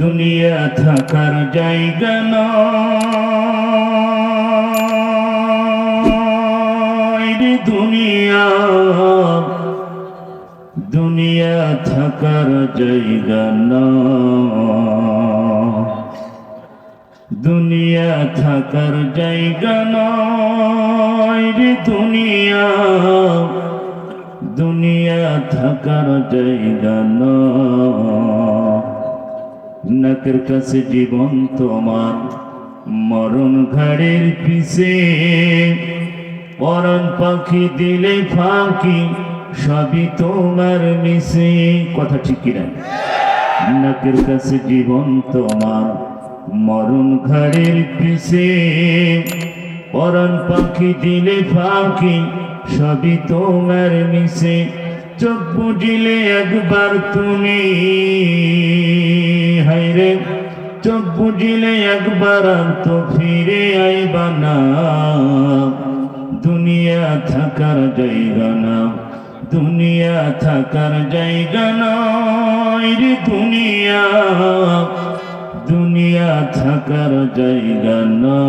দুনিয়া থাকার জায়গা নয় দুনিয়া। দুনিয়া থাকার জায়গা নয়। দুনিয়া থাকার জায়গা নয় দুনিয়া। দুনিয়া থাকার জায়গা নয়। নাকের কাছে জীবন তোমার। মরণ ঘাড়ের পিছে পরন পাখি দিলে ফাঁকি, সবই তোমার মিশে। কথা ঠিক কিনা? নাকের কাছে জীবন তোমার। মরণ ঘাড়ের পিছে পরন পাখি দিলে ফাঁকি, সবই তোমার মিশে। চোখ বুঝিলে একবার তুমি চোখ বুঝিলে একবার তো ফিরে আইবা না। দুনিয়া থাকার জায়গা না, দুনিয়া থাকার জায়গা রে দুনিয়া। দুনিয়া থাকার জায়গা বলা